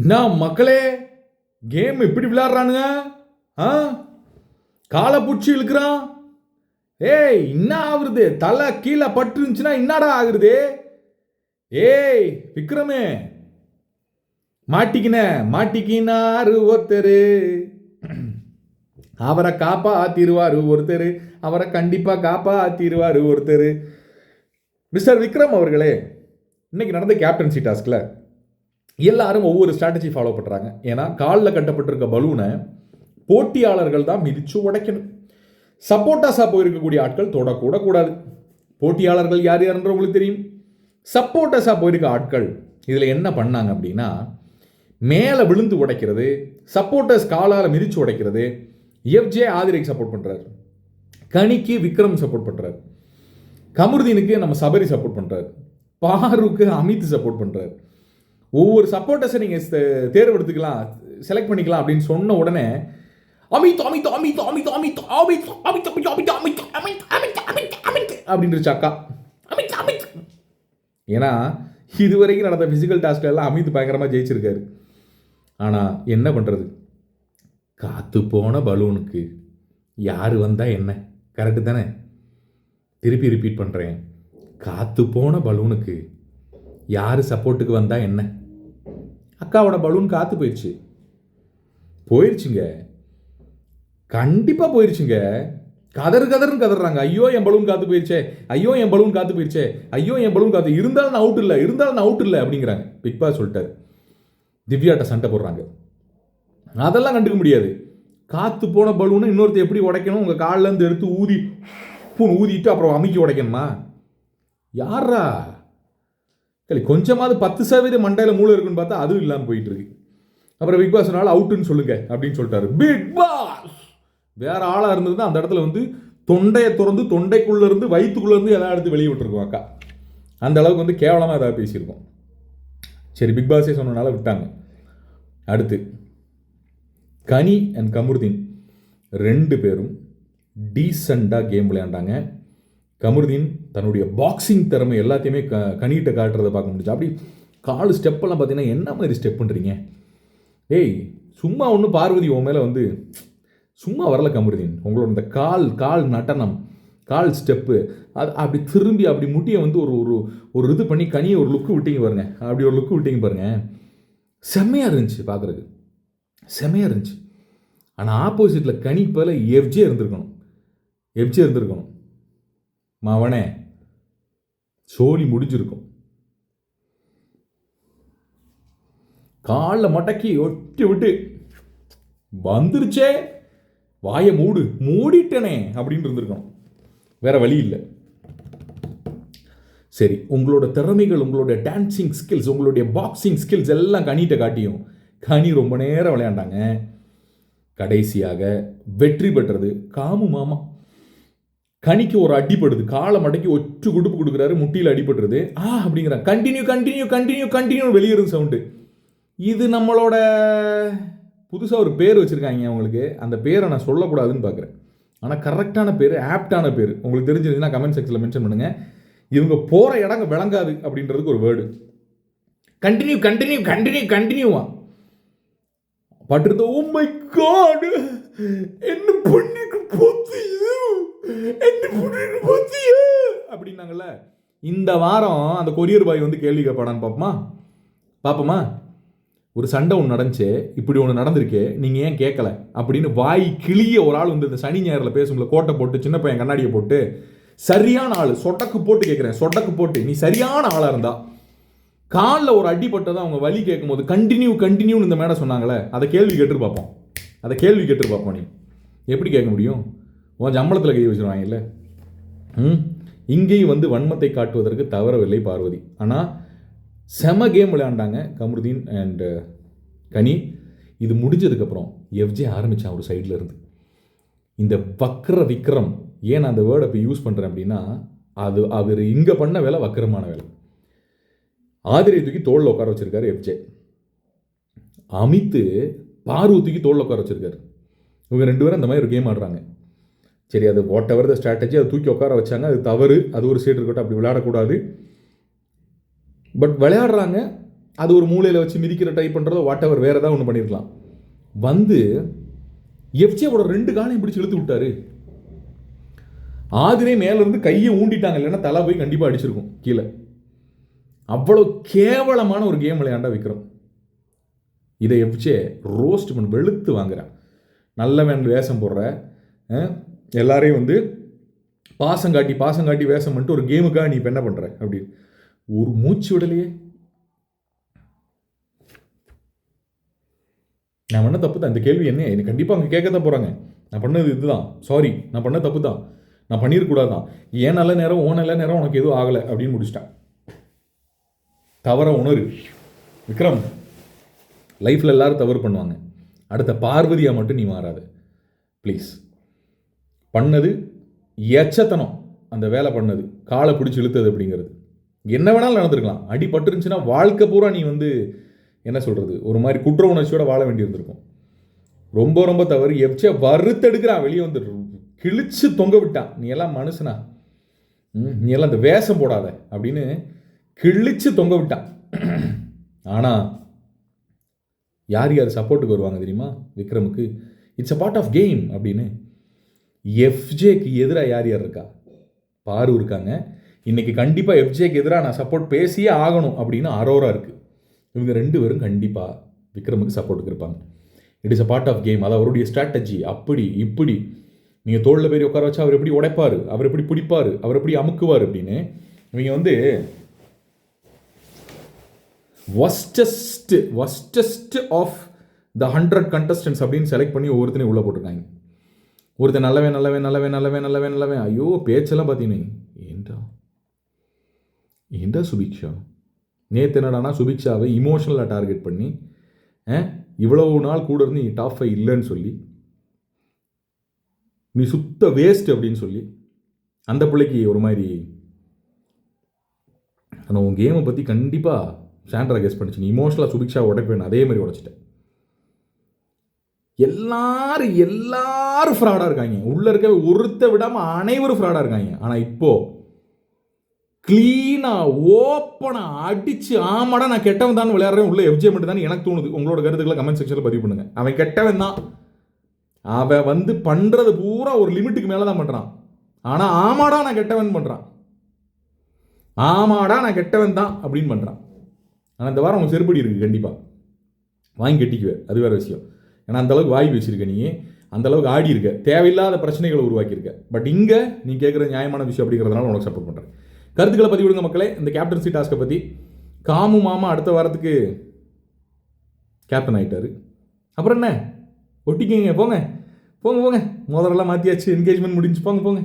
என்ன மக்களே கேம் இப்படி விளையாடுறானுங்க? ஆ? காலை பிடிச்சி இழுக்கிறான். ஏய் என்ன ஆகுறது? தலை கீழே பட்டு இருந்துச்சுன்னா என்னடா ஆகுறது? ஏய் விக்ரமே. மாட்டிக்கின மாட்டிக்கினாரு ஒருத்தர். அவரை காப்பாத்திருவாரு ஒருத்தர். அவரை கண்டிப்பா காப்பாத்திருவாரு ஒருத்தர். மிஸ்டர் விக்ரம் அவர்களே இன்னைக்கு நடந்த கேப்டன்சி டாஸ்கில் எல்லாரும் ஒவ்வொரு ஸ்ட்ராட்டஜி ஃபாலோ பண்ணுறாங்க ஏன்னா காலில் கட்டப்பட்டிருக்க பலூனை போட்டியாளர்கள் தான் மிதித்து உடைக்கணும். சப்போர்ட்டாஸாக போயிருக்கக்கூடிய ஆட்கள் தொடக்கூட கூடாது. போட்டியாளர்கள் யார் யாருன்ற உங்களுக்கு தெரியும். சப்போர்ட்டஸாக போயிருக்க ஆட்கள் இதில் என்ன பண்ணாங்க அப்படின்னா மேலே விழுந்து உடைக்கிறது சப்போர்ட்டர்ஸ் காலால் மிதிச்சு உடைக்கிறது எஃப்ஜே ஆதிரைக்கு சப்போர்ட் பண்ணுறாரு கனிக்கு விக்ரம் சப்போர்ட் பண்ணுறாரு கமருதீனுக்கு நம்ம சபரி சப்போர்ட் பண்ணுறாரு பாருக்கு அமித் சப்போர்ட் பண்ணுறாரு ஒவ்வொரு சப்போர்ட்டர்ஸை நீங்கள் தேர்வெடுத்துக்கலாம் செலக்ட் பண்ணிக்கலாம் அப்படின்னு சொன்ன உடனே அமித் அமித் அமித் அமித் அமித் அமித் அமித் அமித் அமித் அமித் அமித் அமித் அமித் அமித் அப்படின்றது அக்கா அமித் அமித் ஏன்னா இதுவரைக்கும் நடந்த ஃபிசிக்கல் டாஸ்க்ல எல்லாம் அமித் பயங்கரமாக ஜெயிச்சிருக்காரு ஆனால் என்ன பண்ணுறது காத்து போன பலூனுக்கு யார் வந்தால் என்ன கரெக்டு தானே திருப்பி ரிப்பீட் பண்ணுறேன் காத்து போன பலூனுக்கு யார் சப்போர்ட்டுக்கு வந்தால் என்ன அக்காவோட பலூன் காத்து போயிடுச்சு போயிடுச்சுங்க கண்டிப்பாக போயிடுச்சுங்க கதறு கதறுன்னு கதறாங்க. ஐயோ என் பலூன் காத்து போயிடுச்சே ஐயோ என் பலூன் காத்து போயிடுச்சே ஐயோ என் பலூன் காத்து. இருந்தாலும் நான் அவுட் இல்லை. இருந்தாலும் நான் அவுட் இல்லை அப்படிங்கிறாங்க. பிக் பாஸ் சொல்லிட்டாரு. திவ்யாட்ட சண்டை போடுறாங்க. அதெல்லாம் கண்டுக்க முடியாது. காத்து போன பலூனை இன்னொருத்தர் எப்படி உடைக்கணும்? உங்கள் கால்லேருந்து எடுத்து ஊதி பூன் ஊதிட்டு அப்புறம் அமுக்கி உடைக்கணுமா? யாரா சரி கொஞ்சமாவது பத்து சதவீதம் மண்டையில் மூளை இருக்குன்னு பார்த்தா அதுவும் இல்லாமல் போயிட்டு இருக்கு அப்புறம் பிக் பாஸ்னால அவுட்டுன்னு சொல்லுங்க அப்படின்னு சொல்லிட்டாரு. பிக் பாஸ் வேற ஆளாக இருந்ததுன்னா அந்த இடத்துல வந்து தொண்டையை திறந்து தொண்டைக்குள்ளேருந்து வயிற்றுக்குள்ளேருந்து எதாவது எடுத்து வெளியே விட்டுருக்கோம் அக்கா. அந்த அளவுக்கு வந்து கேவலமாக ஏதாவது பேசியிருக்கோம். சரி பிக் பாஸே சொன்னனால விட்டாங்க. அடுத்து கனி அண்ட் கமருதீன் ரெண்டு பேரும் டீசெண்டாக கேம் விளையாண்டாங்க. கமருதீன் தன்னுடைய பாக்ஸிங் திறமை எல்லாத்தையுமே க கனிகிட்ட காட்டுறதை பார்க்க முடிஞ்சு அப்படி கால் ஸ்டெப்பெல்லாம் பார்த்தீங்கன்னா என்ன மாதிரி ஸ்டெப் பண்ணுறீங்க ஏய் சும்மா ஒன்றும் பார்வதி உன் மேலே வந்து சும்மா வரல கமருதீன். உங்களோட இந்த கால் கால் நடனம் கால் ஸ்டெப்பு அது அப்படி திரும்பி அப்படி முட்டியை வந்து ஒரு ஒரு ஒரு இது பண்ணி கனியை ஒரு லுக்கு விட்டீங்க பாருங்க. அப்படி ஒரு லுக்கு விட்டீங்க பாருங்க. செம்மையாக இருந்துச்சு பார்க்குறதுக்கு. செம்மையாக இருந்துச்சு. ஆனால் ஆப்போசிட்டில் கனி போல எஃப்ஜே இருந்திருக்கணும். எஃப்ஜே இருந்திருக்கணும். மவனே சோழி முடிஞ்சிருக்கும். காலில் மடக்கி ஒட்டி விட்டு வந்துருச்சே வாயை மூடு மூடிட்டனே அப்படின்னு இருந்திருக்கணும். வேற வழி இல்லை. சரி உங்களோட திறமைகள் உங்களுடைய டான்சிங் ஸ்கில்ஸ் உங்களுடைய பாக்ஸிங் ஸ்கில்ஸ் எல்லாம் கனிகிட்ட காட்டியும் கனி ரொம்ப நேரம் விளையாண்டாங்க. கடைசியாக வெற்றி பெற்றது காமு மாமா. கனிக்கு ஒரு அடிப்படுது காலை மடக்கி ஒற்று குடுப்பு கொடுக்குறாரு முட்டியில் அடிபடுறது ஆ அப்படிங்கிறாங்க. கண்டினியூ கண்டினியூ கண்டினியூ கண்டினியூ வெளியேறும் சவுண்டு இது நம்மளோட புதுசாக ஒரு பேர் வச்சுருக்காங்க அவங்களுக்கு. அந்த பேரை நான் சொல்லக்கூடாதுன்னு பார்க்குறேன் ஆனால் கரெக்டான பேர் ஆப்டான பேர். உங்களுக்கு தெரிஞ்சிருந்துச்சுன்னா கமெண்ட் செக்ஷனில் மென்ஷன் பண்ணுங்கள் இவங்க போகிற இடங்க விளங்காது அப்படின்றதுக்கு ஒரு வேர்டு கண்டினியூ கண்டினியூ கண்டினியூ கண்டினியூவா பட்டிருந்த ஓ மை காட் என்ன பண்ணிக்கு அப்படின்னாங்கல்ல. இந்த வாரம் அந்த கொரியர் பாய் வந்து கேள்வி கேட்பாடான்னு பார்ப்போமா பார்ப்போமா ஒரு சண்டை ஒன்று நடந்துச்சு. இப்படி ஒன்று நடந்திருக்கே. நீங்கள் ஏன் கேட்கல? அப்படின்னு வாய் கிளிய ஒரு ஆள் வந்து இந்த சனி ஞாயிறில் பேசும்போது கோட்டை போட்டு சின்ன பையன் கண்ணாடியை போட்டு சரியான ஆள் சொட்டக்கு போட்டு கேட்குறேன் சொட்டக்கு போட்டு. நீ சரியான ஆளாக இருந்தா. காலில் ஒரு அடிப்பட்டதை அவங்க வலி கேட்கும்போது கண்டினியூ கண்டினியூன்னு இந்த மேடம் சொன்னாங்களே அதை கேள்வி கேட்டு பார்ப்போம் அதை கேள்வி கேட்டு பார்ப்போம் நீ. எப்படி கேட்க முடியும்? உன் சம்பளத்தில் கை வச்சுருவாங்கல்ல. இங்கேயும் வந்து வன்மத்தை காட்டுவதற்கு தவறவில்லை பார்வதி. ஆனால் செம கேம் விளையாண்டாங்க கமருதீன் அண்டு uh, கனி. இது முடிஞ்சதுக்கப்புறம் எஃப்ஜே ஆரம்பித்தான் ஒரு சைடில் இருந்து. இந்த வக்ர விக்ரம் ஏன் நான் அந்த வேர்டை இப்போ யூஸ் பண்ணுறேன் அப்படின்னா அது அவர் இங்கே பண்ண வேலை வக்கரமான வேலை. ஆதிரியை தூக்கி தோளில் உட்கார வச்சுருக்காரு எஃப்ஜே அமித்து பார்வை தூக்கி தோளில் உட்கார வச்சுருக்காரு. இவங்க ரெண்டு பேரும் அந்த மாதிரி ஒரு கேம் ஆடுறாங்க. சரி அது வாட் எவர் த ஸ்ட்ராட்டஜி அதை தூக்கி உட்கார வச்சாங்க. அது தவறு. அது ஒரு சைடு இருக்கட்டும் அப்படி விளையாடக்கூடாது. பட் விளையாடுறாங்க. அது ஒரு மூலையில் வச்சு மிதிக்கிற ட்ரை பண்ணுறதோ வாட் எவர் வேறு ஏதாவது ஒன்று பண்ணியிருக்கலாம் வந்து எஃப்சியோட ரெண்டு காலையும் பிடிச்சி இழுத்து விட்டாரு. ஆதிரே மேலேருந்து கையை ஊண்டிட்டாங்க. இல்லைன்னா தலை போய் கண்டிப்பாக அடிச்சிருக்கும் கீழே. அவ்வளோ கேவலமான ஒரு கேம் விளையாண்டா விக்ரம். இதை எஃப்ஜே ரோஸ்ட் பண்ணி வெளுத்து வாங்குறான் நல்லவன் வேஷம் போடுற எல்லாரையும் வந்து பாசம் காட்டி பாசம் காட்டி வேஷம் பண்ணிட்டு ஒரு கேமுக்காக நீ இப்போ என்ன பண்ணுற அப்படி. ஒரு மூச்சு விடலையே. நான் பண்ண தப்பு தான். இந்த கேள்வி என்ன? எனக்கு கண்டிப்பாக அவங்க கேட்க தான் போகிறாங்க நான் பண்ணது இதுதான். சாரி நான் பண்ண தப்பு தான். நான் பண்ணியிருக்கக்கூடாதான் தான் ஏன் நல்ல நேரம் ஓ நல்ல நேரம் உனக்கு எதுவும் ஆகலை அப்படின்னு முடிச்சிட்டேன் தவற உணரு. விக்ரம் லைஃப்பில் எல்லாரும் தவறு பண்ணுவாங்க. அடுத்த பார்வதியாக மட்டும் நீ மாறாத. ப்ளீஸ் பண்ணது எச்சத்தனம் அந்த வேலை பண்ணது. காலை பிடிச்சி இழுத்தது அப்படிங்கிறது. என்ன வேணாலும் நடந்திருக்கலாம். அடி பட்டுருந்துச்சுன்னா வாழ்க்கை பூரா நீ வந்து என்ன சொல்கிறது ஒரு மாதிரி குற்ற உணர்ச்சியோட வாழ வேண்டியிருந்திருக்கும். ரொம்ப ரொம்ப தவறு. எப்சே வறுத்தெடுக்கிறான். வெளியே வந்து கிழிச்சு தொங்க விட்டான். நீ எல்லாம் மனுஷனா? ம், நீ எல்லாம் இந்த வேஷம் போடாத அப்படின்னு கிழிச்சு தொங்க விட்டான். ஆனால் யார் யார் சப்போர்ட்டுக்கு வருவாங்க தெரியுமா? விக்ரமுக்கு. It's a part of game அப்படின்னு எஃப்ஜேக்கு எதிராக யார் யார் இருக்கா? பாரு இருக்காங்க. இன்னைக்கு கண்டிப்பாக எஃப்ஜேக்கு எதிராக நான் சப்போர்ட் பேசியே ஆகணும் அப்படின்னு அரோரா இருக்குது இவங்க ரெண்டு பேரும் கண்டிப்பாக விக்ரமுக்கு சப்போர்ட்டுக்கு இருப்பாங்க. It is a part of game அது அவருடைய ஸ்ட்ராட்டஜி அப்படி இப்படி. நீங்கள் தோளில் போய் உட்கார வச்சா அவர் எப்படி உடைப்பார்? அவர் எப்படி பிடிப்பார்? அவர் எப்படி அமுக்குவார் அப்படின்னு இவங்க வந்து worstest worstest of the hundred contestants அப்படின்னு செலக்ட் பண்ணி ஒவ்வொருத்தனையும் உள்ளே போட்டிருக்காங்க. ஒருத்தன் நல்லவன் நல்லவன் நல்லவன் நல்லவன் நல்லவே நல்லவன். ஐயோ பேச்செல்லாம் பார்த்தீங்கன்னா ஏண்டா? ஏண்டா சுபிக்ஷா? நேற்று என்னடானா சுபிக்ஷாவை இமோஷனலாக டார்கெட் பண்ணி இவ்வளவு நாள் கூட இருந்து நீ டாப் ஃபைவ் இல்லைன்னு சொல்லி நீ சுத்த வேஸ்ட் அப்படின்னு சொல்லி அந்த பிள்ளைக்கு ஒரு மாதிரி ஆனால் உன் கேமை பற்றி கண்டிப்பாக சாண்ட்ரா கெஸ் பண்ணிச்சு. நீ இமோஷனலாக சுபிக்ஷா உடைப்பேன் அதே மாதிரி உடச்சிட்டேன் எல்லாரும் எல்லாரும் ஃப்ராடாக இருக்காங்க. உள்ளே இருக்க ஒருத்த விடாமல் அனைவரும் ஃப்ராடாக இருக்காங்க. ஆனால் இப்போது க்ளீனாக ஓப்பனாக அடித்து ஆமாடா நான் கெட்டவன் தான் விளையாடுறேன் உள்ள எஃப்ஜே மட்டும் தான் எனக்கு தோணுது. உங்களோட கருத்துக்களை கமெண்ட் செக்ஷனில் பதிவு பண்ணுங்கள் அவன் கெட்டவன் தான். அவன் வந்து பண்ணுறது பூரா ஒரு லிமிட்டுக்கு மேலே தான் பண்ணுறான் ஆனால் ஆமாடா நான் கெட்டவன் பண்ணுறான் ஆமாடா நான் கெட்டவன் தான் அப்படின்னு பண்ணுறான் ஆனால் இந்த வாரம் உங்களுக்கு செருப்படி இருக்குது கண்டிப்பாக வாங்கி கட்டிக்குவேன். அது வேறு விஷயம். ஏன்னா அந்த அளவுக்கு வாய் பேசியிருக்க நீ. அந்த அளவுக்கு ஆடி இருக்க. தேவையில்லாத பிரச்சனைகளை உருவாக்கியிருக்க. பட் இங்கே நீ கேட்குற நியாயமான விஷயம் அப்படிங்கிறதுனால உனக்கு சப்போர்ட் பண்ணுறேன் கருத்துக்களை பதிவிடுங்க மக்களே. இந்த கேப்டன்சி டாஸ்க்கை பற்றி காமு மாமா அடுத்த வாரத்துக்கு கேப்டன் ஆகிட்டாரு அப்புறம் என்ன? ஒட்டிக்கிங்க போங்க. போங்க போங்க. முதலெல்லாம் மாற்றியாச்சு என்கேஜ்மெண்ட் முடிஞ்சு. போங்க போங்க.